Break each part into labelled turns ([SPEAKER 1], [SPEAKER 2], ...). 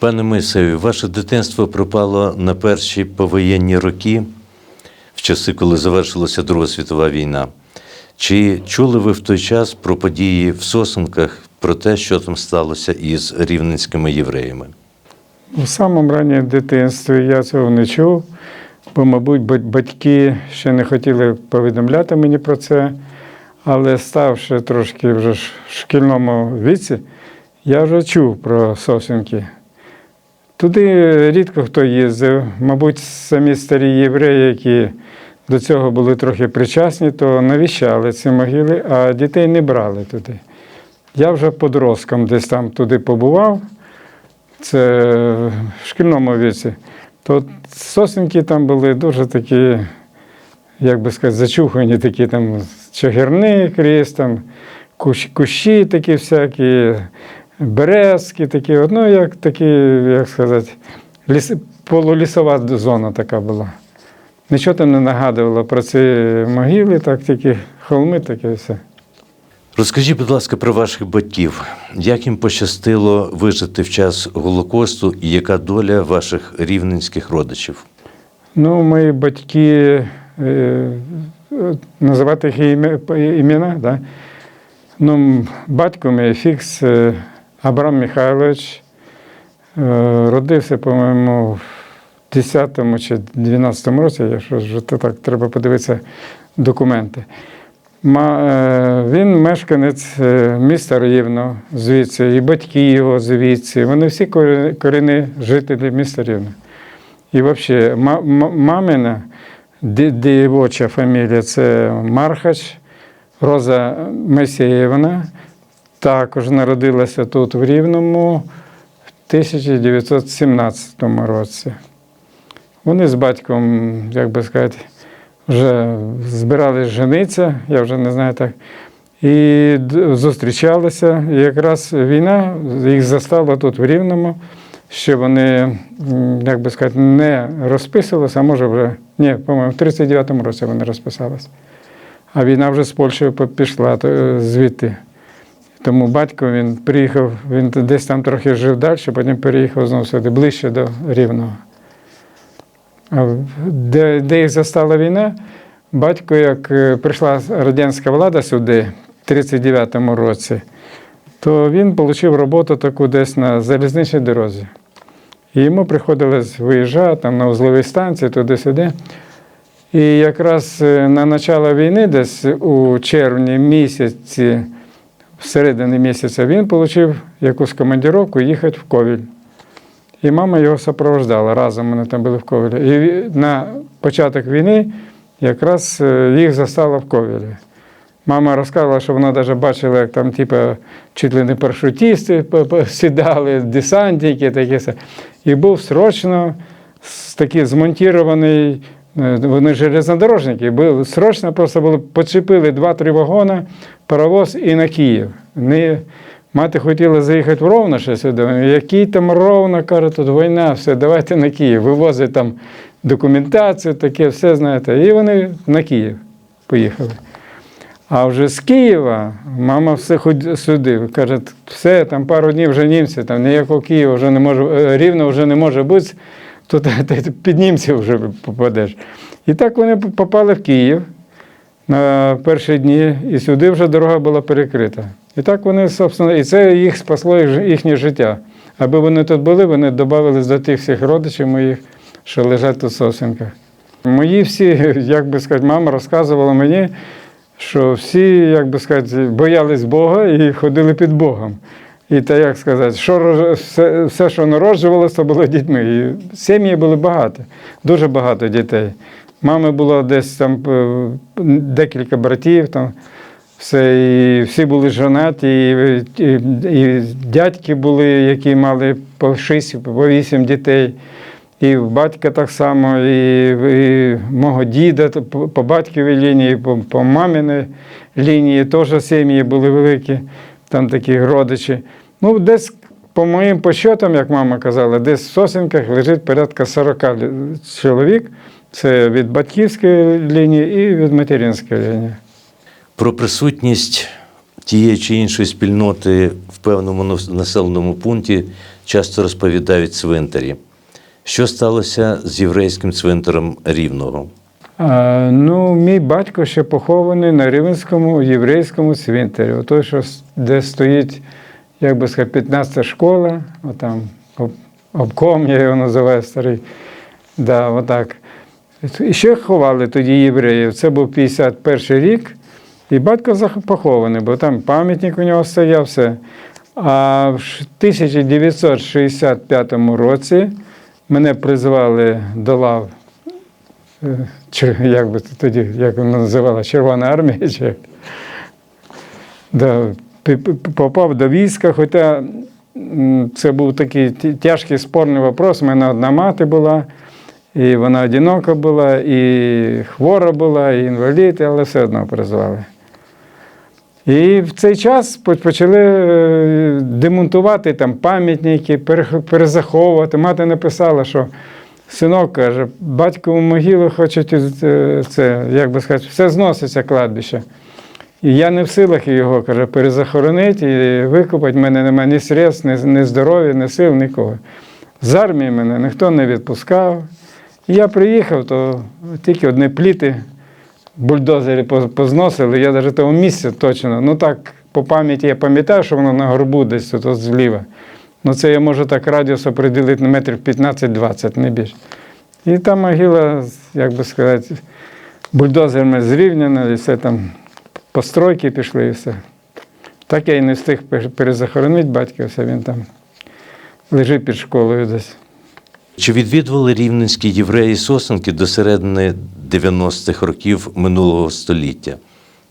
[SPEAKER 1] Пане Мисеві, ваше дитинство пропало на перші повоєнні роки, в часи, коли завершилася Друга світова війна. Чи чули ви в той час про події в Сосенках, про те, що там сталося із рівненськими євреями?
[SPEAKER 2] У самому ранньому дитинстві я цього не чув, бо, мабуть, батьки ще не хотіли повідомляти мені про це. Але ставши трошки вже в шкільному віці, я вже чув про сосенки. Туди рідко хто їздив. Мабуть, самі старі євреї, які до цього були трохи причасні, то навіщали ці могили, а дітей не брали туди. Я вже подростком десь там туди побував, це в шкільному віці. То сосенки там були дуже такі, як би сказати, зачухані, такі там чагірник ріс, там кущ, кущі такі всякі, березки такі, ну, як такі, як сказати, ліс, полулісова зона така була. Нічого там не нагадувало про ці могили, так тільки холми, таке все.
[SPEAKER 1] Розкажіть, будь ласка, про ваших батьків. Як їм пощастило вижити в час Голокосту і яка доля ваших рівненських родичів?
[SPEAKER 2] Ну, мої батьки, е, називати їх імена, да? ну, батько мій фікс е, Абрам Михайлович, е, родився, по-моєму, в 10-му чи 12-му році, якщо вже так треба подивитися документи. Е, він мешканець е, міста Рівно звідси, і батьки його звідси. Вони всі корінні жителі міста Рівно. І взагалі, ма- ма- мамина ді- дівоча фамілія це Мархач, Роза Месієвна. Також народилася тут в Рівному в 1917 році. Вони з батьком, як би сказати, вже збирались жениться, я вже не знаю так. І зустрічалися. І якраз війна їх застала тут в Рівному, що вони, як би сказати, не розписувалися, а може вже, ні, по-моєму, в 39-му році вони розписалися. А війна вже з Польщею пішла е, звідти. Тому батько він приїхав, він десь там трохи жив далі, потім переїхав знову сюди, ближче до Рівного. Де, де їх застала війна, батько, як е, прийшла радянська влада сюди в 39-му році, то він отримав роботу таку десь на залізничній дорозі. І йому приходилось виїжджати там, на узловій станції, туди-сюди. І якраз е, на початку війни, десь у червні місяці, всередині місяця, він отримав якусь командировку їхати в Ковіль. І мама його супроводжувала. Разом вони там були в Ковілі. І на початок війни якраз е, їх застала в Ковілі. Мама розказувала, що вона навіть бачила, як там, типу, чуть ли не парашутісти сідали, десантники, такі. все. І був срочно такий змонтірований, е, вони железнодорожники, був, срочно просто було, почепили два-три вагони, паровоз і на Київ. Не, Мати хотіла заїхати в Ровно ще сюди. Який там Ровно, каже, тут війна, все, давайте на Київ. Вивозить там документацію, таке, все знаєте. І вони на Київ поїхали. А вже з Києва мама все сюди. Каже, все, там пару днів вже німці, там ніякого Києва вже не може, е, рівно вже не може бути, ти під німців вже попадеш. І так вони попали в Київ на перші дні, і сюди вже дорога була перекрита. І так вони, собственно, і це їх спасло їхнє життя. Аби вони тут були, вони додавались до тих всіх родичів моїх, що лежать тут в сосенках. Мої всі, як би сказати, мама розказувала мені, що всі, як би сказати, боялись Бога і ходили під Богом. І та як сказати, що все, все, що народжувалося, то було дітьми. І сім'ї були багато, дуже багато дітей. Мами було десь там е, декілька братів, там все, і всі були жонаті, і, і, і дядьки були, які мали по 6, по 8 дітей. І батька так само, і, і мого діда по, батьковій лінії, по, по маминій лінії теж сім'ї були великі, там такі родичі. Ну, десь, по моїм подсчетам, як мама казала, десь в сосенках лежить порядка 40 чоловік. Це від батьківської лінії і від материнської лінії.
[SPEAKER 1] Про присутність тієї чи іншої спільноти в певному населеному пункті часто розповідають цвинтарі. Що сталося з єврейським цвинтарем Рівного?
[SPEAKER 2] А, ну, мій батько ще похований на Рівенському єврейському цвинтарі. Той, що де стоїть, як би сказати, 15 школа, отам об- обком, я його називаю старий. Да, отак. І ще ховали тоді євреїв. Це був 51 рік, і батько похований, бо там пам'ятник у нього стояв все. А в 1965 році мене призвали до лав е, як би тоді, як вона називала, Червона армія. Чи... Да, попав до війська, хоча це був такий тяжкий спорний вопрос. У мене одна мати була, і вона одинока була, і хвора була, і інвалід, але все одно призвали. І в цей час почали е, демонтувати там пам'ятники, перезаховувати. Мати написала, що синок каже, батькову могилу хочуть е, це, як би сказати, все зноситься кладбище. І я не в силах його каже, перезахоронити і викопати. В мене немає ні средств, ні здоров'я, ні сил, нікого. З армії мене ніхто не відпускав. Я приїхав, то тільки одні пліти бульдозери позносили. Я навіть того місця точно. Ну так, по пам'яті я пам'ятаю, що воно на горбу десь тут зліва. Ну це я можу так радіус оприділити на метрів 15-20, не більше. І та могила, як би сказати, бульдозерами зрівняна, і все там постройки пішли і все. Так я і не встиг перезахоронити батька, все він там лежить під школою десь.
[SPEAKER 1] Чи відвідували рівненські євреї сосенки до середини 90-х років минулого століття?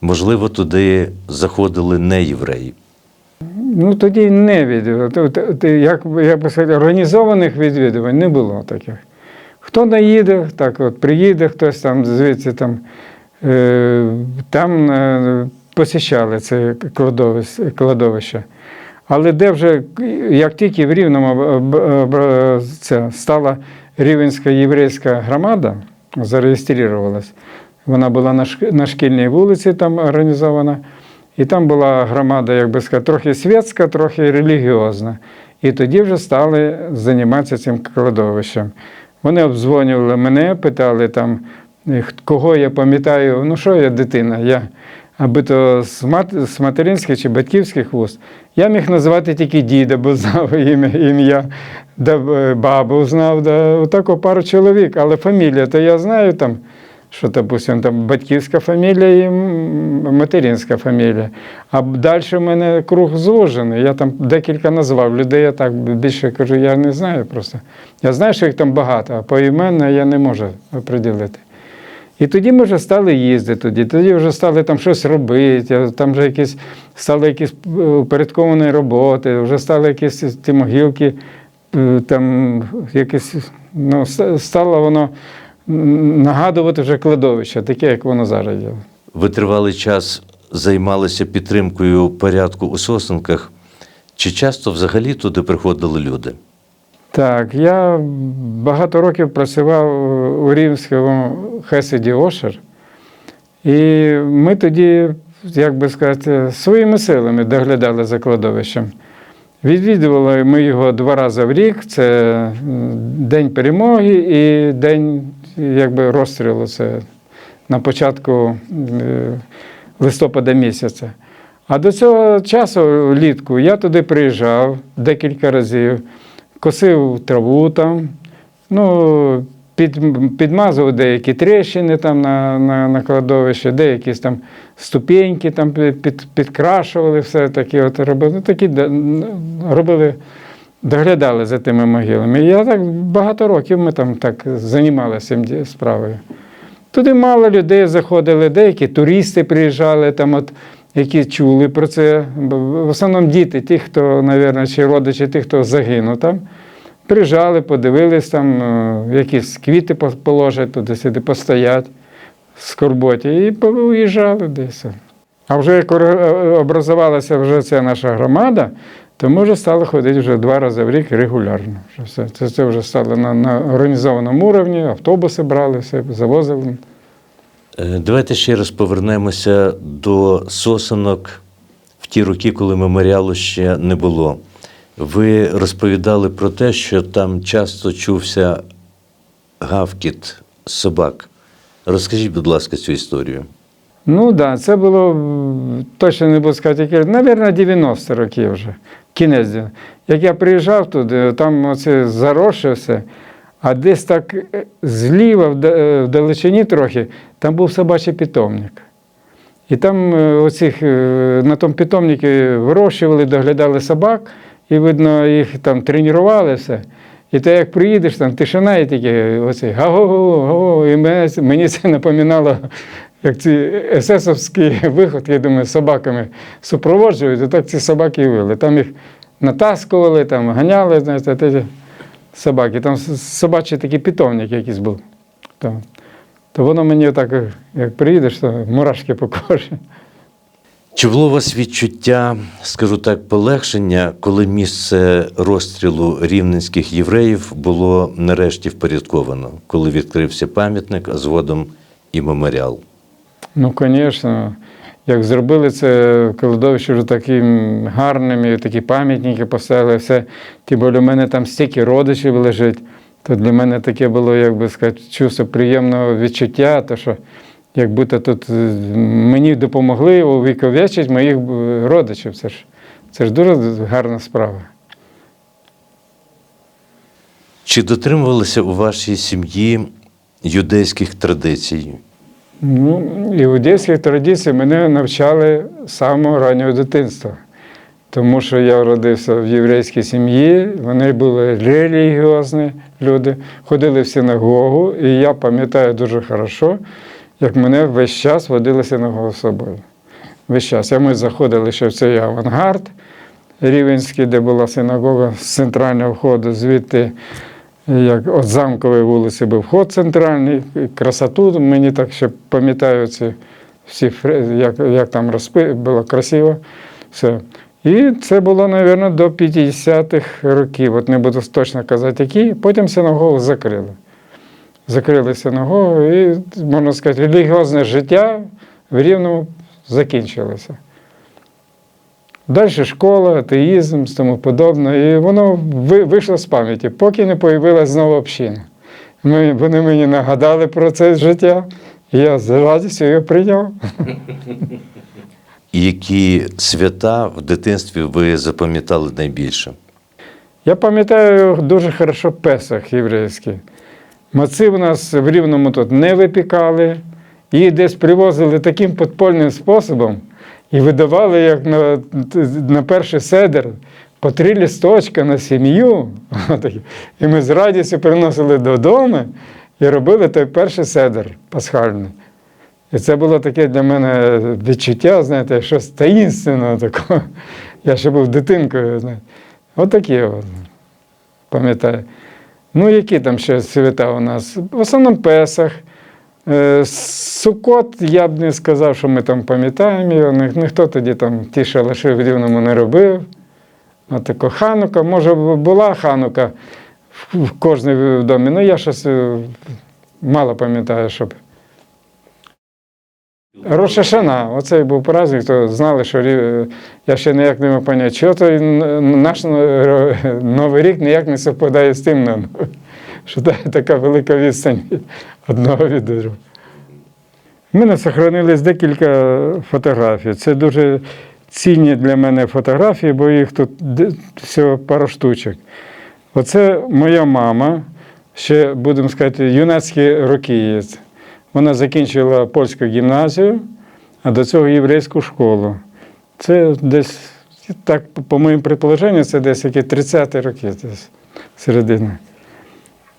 [SPEAKER 1] Можливо, туди заходили не євреї.
[SPEAKER 2] Ну тоді не т- Як, як би сказати, організованих відвідувань не було таких. Хто наїде, так от приїде хтось там звідси там, е, там е, посіщали це кладовище. Але де вже, як тільки в Рівному це, стала Рівенська єврейська громада, зареєструвалась, вона була на, шкільній вулиці там організована. І там була громада, як би сказати, трохи світська, трохи релігіозна. І тоді вже стали займатися цим кладовищем. Вони обдзвонювали мене, питали там, кого я пам'ятаю, ну що я дитина, я, аби то з, мат, з материнських чи батьківських вуст. Я міг називати тільки діда, бо знав ім'я, да, е, бабу знав, да, отако пару чоловік, але фамілія, то я знаю там що, допустим, там батьківська фамілія і материнська фамілія. А далі в мене круг звужений. Я там декілька назвав людей, я так більше кажу, я не знаю просто. Я знаю, що їх там багато, а поіменно я не можу оприділити. І тоді ми вже стали їздити тоді, тоді вже стали там щось робити, там вже якісь стали якісь е, упорядковані роботи, вже стали якісь ті могилки, е, там якісь, ну, стало воно нагадувати вже кладовище, таке, як воно зараз є.
[SPEAKER 1] Ви тривалий час займалися підтримкою порядку у сосенках. Чи часто взагалі туди приходили люди?
[SPEAKER 2] Так, я багато років працював у Рівському Хесіді Ошер. І ми тоді, як би сказати, своїми силами доглядали за кладовищем. Відвідували ми його два рази в рік. Це День перемоги і день якби, розстрілу. Це на початку е, листопада місяця. А до цього часу, влітку, я туди приїжджав декілька разів, косив траву там, ну, під, підмазував деякі тріщини там на, на, на кладовищі, деякі там ступеньки там під, під- підкрашували, все такі от робили. Ну, такі робили, доглядали за тими могилами. Я так багато років ми там так займалися цим справою. Туди мало людей заходили, деякі туристи приїжджали, там от, які чули про це. В основному діти, ті, хто, мабуть, чи родичі, ті, хто загинув там. Приїжджали, подивились, там е, якісь квіти по- положать туди сюди, постоять в скорботі і поїжджали десь. А вже як е, образувалася вже ця наша громада, то ми вже стали ходити вже два рази в рік регулярно. Це, це вже стало на, на організованому уровні, автобуси брали, все, завозили.
[SPEAKER 1] Е, Давайте ще раз повернемося до сосенок в ті роки, коли меморіалу ще не було. Ви розповідали про те, що там часто чувся гавкіт собак. Розкажіть, будь ласка, цю історію.
[SPEAKER 2] Ну так, да, це було точно не буду сказати, які, навірно, 90 років вже. Кінець. Як я приїжджав туди, там оце заросше все, а десь так е, зліва, е, в далечині трохи, там був собачий питомник. І там е, оцих, на тому питомнику вирощували, доглядали собак, і видно, їх там тренували все. І ти як приїдеш, там тишина і тільки оцей га-го-го, і мені це напоминало, як ці есесовські виходки, я думаю, з собаками супроводжують, і так ці собаки і вили. Там їх натаскували, там ганяли, знаєте, ті собаки. Там собачий такий питомник якийсь був. Там. То воно мені так, як приїдеш, то мурашки по кожі.
[SPEAKER 1] Чи було у вас відчуття, скажу так, полегшення, коли місце розстрілу рівненських євреїв було нарешті впорядковано, коли відкрився пам'ятник, а згодом і меморіал?
[SPEAKER 2] Ну, звісно, як зробили це кладовище вже таким гарним, і такі пам'ятники поставили, все. Тим більше у мене там стільки родичів лежить, то для мене таке було, як би сказати, чувство приємного відчуття, то що як будто тут е, мені допомогли увіковечити моїх е, родичів. Це ж, це ж дуже гарна справа.
[SPEAKER 1] Чи дотримувалися у вашій сім'ї юдейських традицій?
[SPEAKER 2] Ну, іудейських традицій мене навчали з самого раннього дитинства. Тому що я родився в єврейській сім'ї, вони були релігіозні люди, ходили в синагогу, і я пам'ятаю дуже хорошо, як мене весь час водили синагогу з собою. Весь час. А ми заходили ще в цей авангард рівенський, де була синагога з центрального входу, звідти як от замкової вулиці був вход центральний, красоту мені так ще пам'ятаю ці всі як, як там розпи, було красиво. Все. І це було, мабуть, до 50-х років. От не буду точно казати, які. Потім синагогу закрили. Закрили синагогу, і, можна сказати, релігіозне життя в Рівному закінчилося. Далі школа, атеїзм, тому подобне. І воно вийшло з пам'яті, поки не появилася знову община. Ми, вони мені нагадали про це життя, і я з радістю його прийняв.
[SPEAKER 1] Які свята в дитинстві ви запам'ятали найбільше?
[SPEAKER 2] Я пам'ятаю дуже хорошо Песах єврейський. Маци в нас в Рівному тут не випікали, її десь привозили таким підпольним способом і видавали, як на, на перший седер, по три лісточка на сім'ю. І ми з радістю приносили додому і робили той перший седер пасхальний. І це було таке для мене відчуття, знаєте, щось таїнственного такого. Я ще був дитинкою. знаєте. Отакі от, пам'ятаю. Ну, які там ще свята у нас? В основному Песах. Е, Сукот, я б не сказав, що ми там пам'ятаємо його. Ніхто тоді там ті шалаші в Рівному не робив. А тако Ханука, може, була Ханука в кожній домі. Ну, я щось е, мало пам'ятаю, щоб. Рошашана, оцей був праздник, то знали, що я ще ніяк не мог поняти, що той н- наш Новий рік ніяк не совпадає з тим, ну, що та- така велика відстань одного від другого. У мене сохранились декілька фотографій. Це дуже цінні для мене фотографії, бо їх тут всього пару штучок. Оце моя мама, ще, будемо сказати, юнацькі роки є. Вона закінчила польську гімназію, а до цього єврейську школу. Це десь, так, по моїм предположенню, це десь які 30-ті роки, десь середина.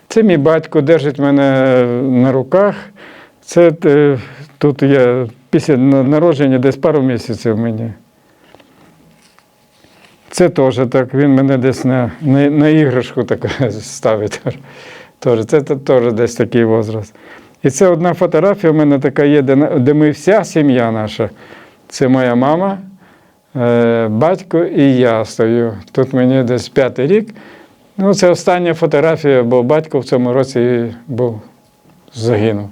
[SPEAKER 2] Це мій батько держить мене на руках. Це е, тут я після народження десь пару місяців мені. Це теж так, він мене десь на, на, на іграшку так ставить. Це теж десь такий возраст. І це одна фотографія у мене така є, де, ми вся сім'я наша. Це моя мама, е, батько і я стою. Тут мені десь п'ятий рік. Ну, це остання фотографія, бо батько в цьому році був загинув.